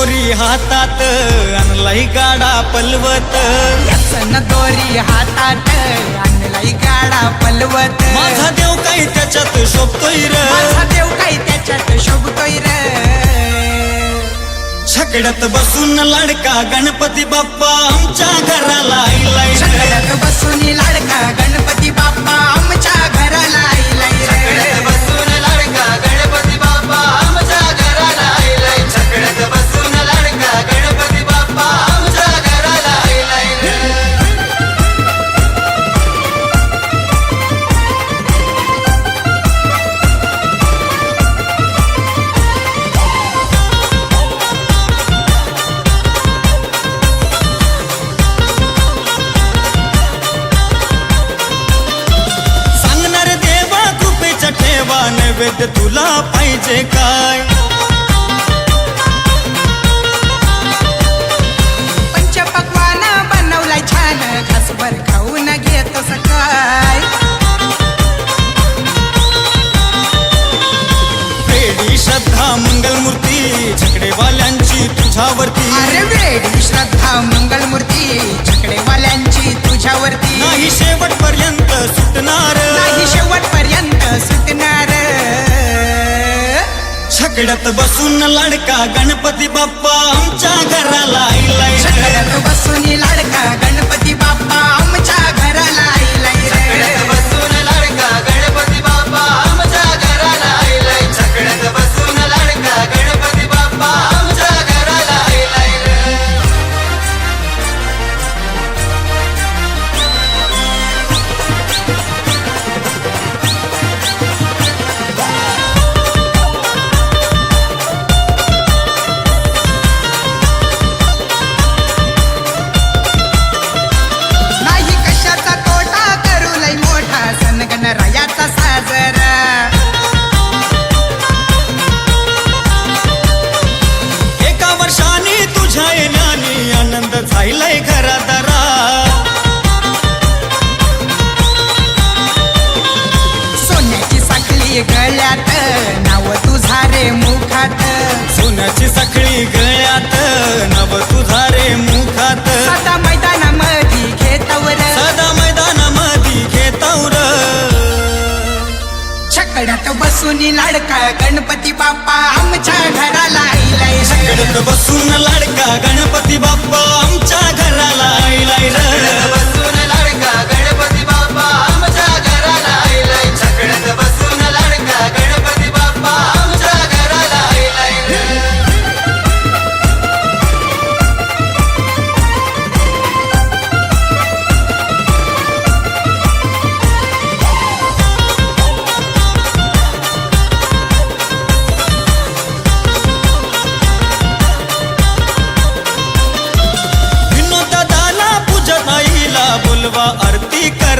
दोरी हातात आणलाई गाडा पलवत. व्यसन दोरी हातात आणलाई गाडा पलवत. माझा देव काही त्याच्यात शोभतोय र. माझा देव काही त्याच्यात शोभतोय र. छकड्यात बसून लाडका गणपती बाप्पा आमच्या घराला आईलाय. सगळ्यात बसून लाडका गणपती बाप्पा आमच्या घराला आईलाय ठेवा नैवेद्य तुला पाहिजे काय? पंचपक्वान बनवलाय छान घासभर खाऊन घेत सकाळ. वेडी श्रद्धा मंगलमूर्ती छकडेवाल्यांची तुझ्यावरती. अरे वेडी श्रद्धा मंगलमूर्ती छकडेवाल्यांची तुझ्यावरती. नाही शेवटपर्यंत सुटणार. नाही छकडत बसून लाडका गणपती बाप्पा आमच्या घराला आईलाय रे. बसून लाडका गणपती बाप्पा आमच्या घराला सोन्याची सखळी गळ्यात नव तुझा रे मुखात. सदा मैदानामध्ये घेतवर. सदा मैदानामध्ये घेतावर. छकड्यात बसून लाडका गणपती बाप्पा आमच्या घराला आईलाय छकड्यात बसून लाडका गणपती बाप्पा आमच्या घराला आईलाय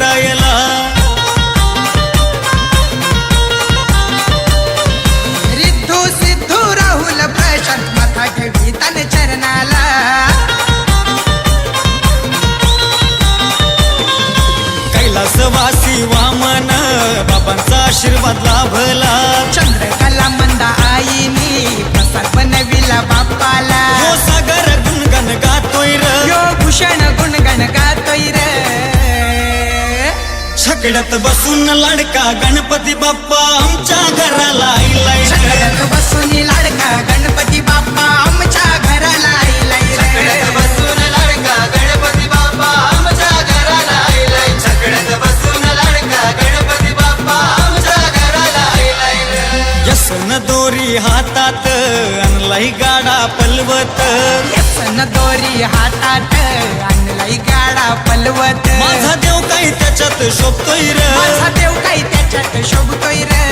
ರಾಯಲ छकड्यात बसून लाडका गणपती बाप्पा आमच्या घराला. सगळ्यात बसून लाडका गणपती बाप्पा आमच्या घराला रे. बसून लाडका गणपती बाप्पा आमच्या घराला बसून लाडका गणपती बाप्पा आमच्या घराला. यसन दोरी हातात आणलाई गाडा पलवत व्यसन दोरी हातात आणलाई गाडा पलवत. माझा देव काही त्याच्यात शोभतोय र. माझा देव काही त्याच्यात शोभतोय रे.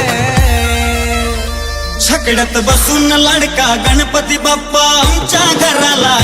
छकड्यात बसून लाडका गणपती बाप्पा आमच्या घराला